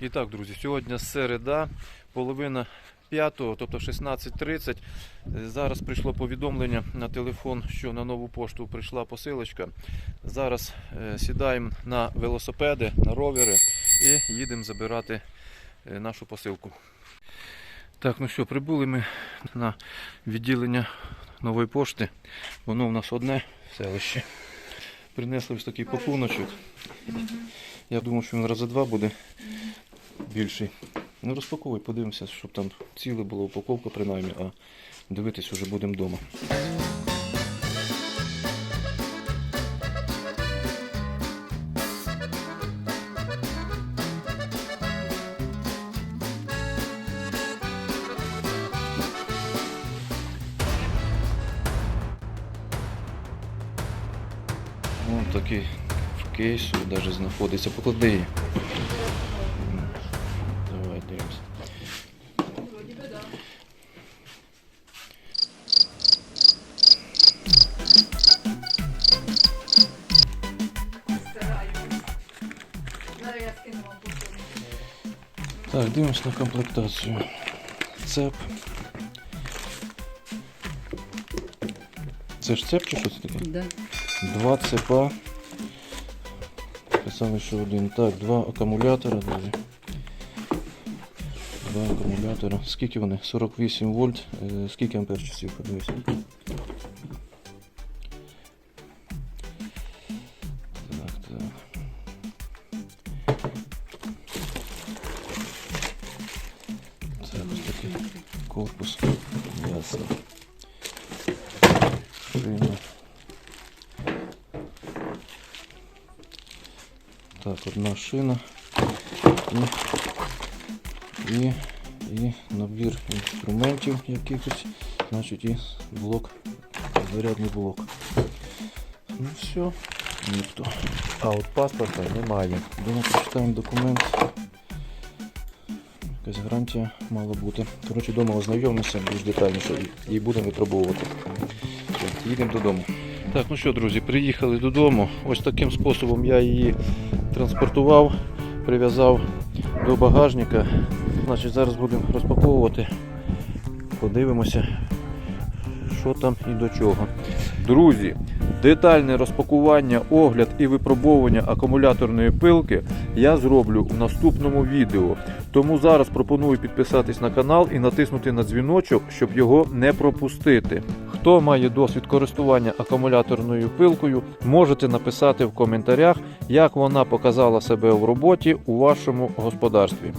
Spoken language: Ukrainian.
І так, друзі, сьогодні середа, половина п'ятого, тобто 16.30. Е, Зараз прийшло повідомлення на телефон, що на нову пошту прийшла посилочка. Зараз е, сідаємо на велосипеди, на ровери і їдемо забирати е, нашу посилку. Так, ну що, прибули ми на відділення нової пошти. Воно в нас одне в селищі. Принесли ось такий пакуночок. Я думав, що він рази два буде більший. Ну розпаковуй, подивимося, щоб там ціле була упаковка принаймні, а дивитись уже будемо вдома. Вон такий в кейсу навіть знаходиться. Поклади її. Зараз я скину вам. Так, дивимось на комплектацію. Цеп. Це ж цеп чи що це таке? Да. Два цепа. Писали, що один. Так, два акумулятора, друзі. Два акумулятора. Скільки вони? 48 вольт. Е, Скільки ампер часів? Подивись. Це корпус. Ясно. Шина. Так, одна шина і, і, і набір інструментів якихось, значить і блок, зарядний блок. Ну все, ніхто. А от паспорта немає. Думаю, прочитаємо документ. Якась гарантія мала бути. Коротше, вдома ознайомимося більш детальніше і, будемо випробовувати. Їдемо додому. Так, ну що, друзі, приїхали додому. Ось таким способом я її транспортував, прив'язав до багажника. Значить, зараз будемо розпаковувати. Подивимося, що там і до чого. Друзі, детальне розпакування, огляд і випробовування акумуляторної пилки я зроблю в наступному відео. Тому зараз пропоную підписатись на канал і натиснути на дзвіночок, щоб його не пропустити. Хто має досвід користування акумуляторною пилкою, можете написати в коментарях, як вона показала себе в роботі у вашому господарстві.